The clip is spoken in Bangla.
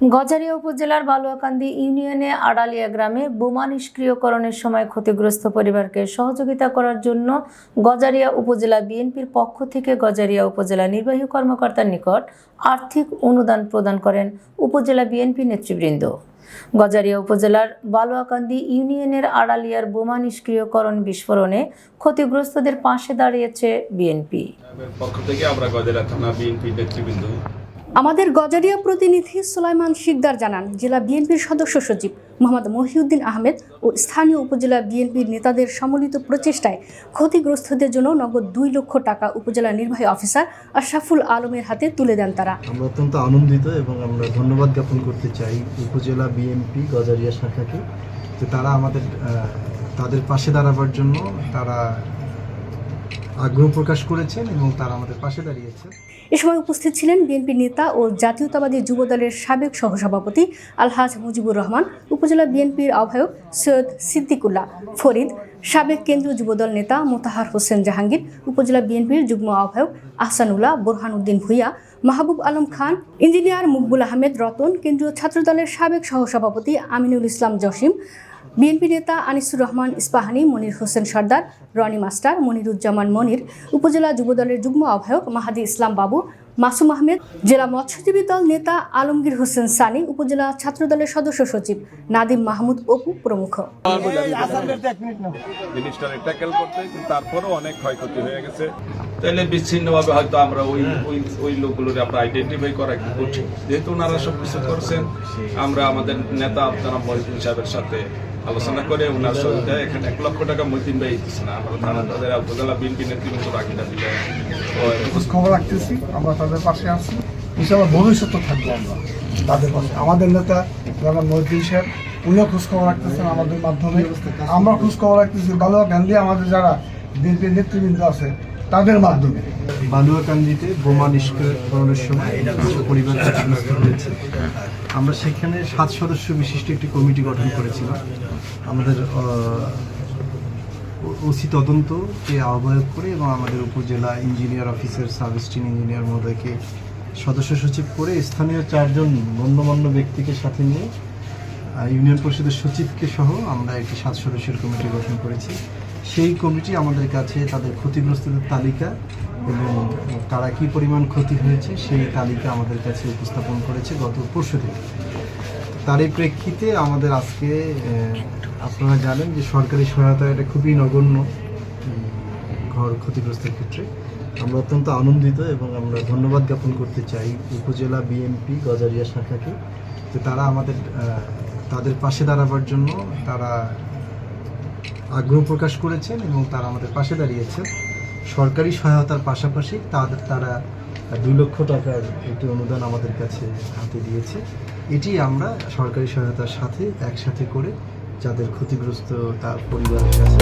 গজারিয়া উপজেলার বালুয়াকান্দি ইউনিয়নে আড়ালিয়া গ্রামে বোমা নিষ্ক্রিয়করণের সময় ক্ষতিগ্রস্ত পরিবারকে সহযোগিতা করার জন্য গজারিয়া উপজেলা বিএনপির পক্ষ থেকে গজারিয়া উপজেলা নির্বাহী কর্মকর্তার নিকট আর্থিক অনুদান প্রদান করেন উপজেলা বিএনপি নেতৃবৃন্দ। গজারিয়া উপজেলার বালুয়াকান্দি ইউনিয়নের আড়ালিয়ার বোমা নিষ্ক্রিয়করণ বিস্ফোরণে ক্ষতিগ্রস্তদের পাশে দাঁড়িয়েছে বিএনপি। পক্ষ থেকে আমরা গজেরা থানা বিএনপি নেতৃবৃন্দ আমাদের গজারিয়া প্রতিনিধি সুলাইমান শিকদার জানান, জেলা বিএনপির সদস্য সচিব মোহাম্মদ মহিউদ্দিন আহমেদ ও স্থানীয় উপজেলা বিএনপির নেতাদের সম্মিলিত প্রচেষ্টায় ক্ষতিগ্রস্তদের জন্য নগদ দুই লক্ষ টাকা উপজেলা নির্বাহী অফিসার আশরাফুল আলমের হাতে তুলে দেন তারা। আমরা অত্যন্ত আনন্দিত এবং আমরা ধন্যবাদ জ্ঞাপন করতে চাই উপজেলা বিএনপি গজারিয়া শাখাকে যে তারা আমাদের তাদের পাশে দাঁড়াবার জন্য তারা আগ্রহ প্রকাশ করেছেন এবং তারা আমাদের পাশে দাঁড়িয়েছে। এ সময় উপস্থিত ছিলেন বিএনপি নেতা ও জাতীয়তাবাদী যুবদলের সাবেক সহসভাপতি আলহাজ মুজিবুর রহমান, উপজেলা বিএনপির আহ্বায়ক সৈয়দ সিদ্দিকুল্লাহ ফরিদ, সাবেক কেন্দ্রীয় যুবদল নেতা মোতাহার হোসেন জাহাঙ্গীর, উপজেলা বিএনপির যুগ্ম আহ্বায়ক আহসানুল্লাহ, বোরহানুদ্দিন ভুইয়া, মাহবুব আলম খান, ইঞ্জিনিয়ার মুকবুল আহমেদ রতন, কেন্দ্রীয় ছাত্রদলের সাবেক সহসভাপতি আমিনুল ইসলাম জসিম বিএনপি নেতা আনিসুর রহমান ইস্পাহানি মনির হোসেন সর্দার রনি মাস্টার মনিরুজ্জামান মনির উপজেলা যুবদলের যুগ্ম আহ্বায়ক মাহাদি ইসলাম বাবু মাসুম আহমেদ জেলা মৎস্যজীবী দল নেতা আলমগীর হোসেন সানি উপজেলা ছাত্রদলের সদস্য সচিব নাদিম মাহমুদ অপু প্রমুখ। জিনিসটা ট্যাকেল করতে তারপরেও অনেক ক্ষয়ক্ষতি হয়ে গেছে। তাহলে বিচ্ছিন্নভাবে হয়তো আমরা ওই ওই ওই লোকগুলোর আমরা আইডেন্টিফাই করা একটু কঠিন যেহেতু ওনারা সব কিছু করছেন আমরা আমাদের নেতা আপনারা সাহেবের সাথে আলোচনা করে ওনার সহিতায় এখানে এক লক্ষ টাকা মহিদিন ভাই দিচ্ছে না আমরা থানা তাদের উপজেলা বিএনপি নেতৃবৃন্দ বাকিটা দিলে খবর রাখতেছি, আমরা তাদের পাশে আছি। ইনশাআল্লাহ ভবিষ্যতে থাকব আমরা তাদের পাশে। আমাদের নেতা জনাব মহিউদ্দিন সাহেব, উনিও খোঁজ খবর রাখতেছেন আমাদের মাধ্যমে। আমরা খোঁজ খবর রাখতেছি। বালুয়া গান্ধী আমাদের যারা বিএনপির নেতৃবৃন্দ আছে তাদের মাধ্যমে। বালুয়াকান্দিতে বোমা নিষ্ক্রিয়করণের সময় কিছু পরিবার হয়েছে। আমরা সেখানে সাত সদস্য বিশিষ্ট একটি কমিটি গঠন করেছিলাম। আমাদের ওসি তদন্তকে আহ্বায়ক করে এবং আমাদের উপজেলা ইঞ্জিনিয়ার অফিসার সাব ইঞ্জিনিয়ার মহোদয়কে সদস্য সচিব করে স্থানীয় চারজন গণ্যমান্য ব্যক্তিকে সাথে নিয়ে ইউনিয়ন পরিষদের সচিবকে সহ আমরা একটি সাত সদস্যের কমিটি গঠন করেছি। সেই কমিটি আমাদের কাছে তাদের ক্ষতিগ্রস্তদের তালিকা এবং তারা কী পরিমাণ ক্ষতি হয়েছে সেই তালিকা আমাদের কাছে উপস্থাপন করেছে গত পরশু থেকে তার এই প্রেক্ষিতে আমাদের আজকে আপনারা জানেন যে সরকারি সহায়তা এটা খুবই নগণ্য ঘর ক্ষতিগ্রস্তের ক্ষেত্রে। আমরা অত্যন্ত আনন্দিত এবং আমরা ধন্যবাদ জ্ঞাপন করতে চাই উপজেলা বিএনপি, গজারিয়া শাখাকে, যে তারা আমাদের তাদের পাশে দাঁড়াবার জন্য তারা আগ্রহ প্রকাশ করেছেন এবং তারা আমাদের পাশে দাঁড়িয়েছেন। সরকারি সহায়তার পাশাপাশি তাদের তারা দুই লক্ষ টাকার একটি অনুদান আমাদের কাছে হাতে দিয়েছে। এটি আমরা সরকারি সহায়তার সাথে একসাথে করে যাদের ক্ষতিগ্রস্ত তার পরিবারের কাছে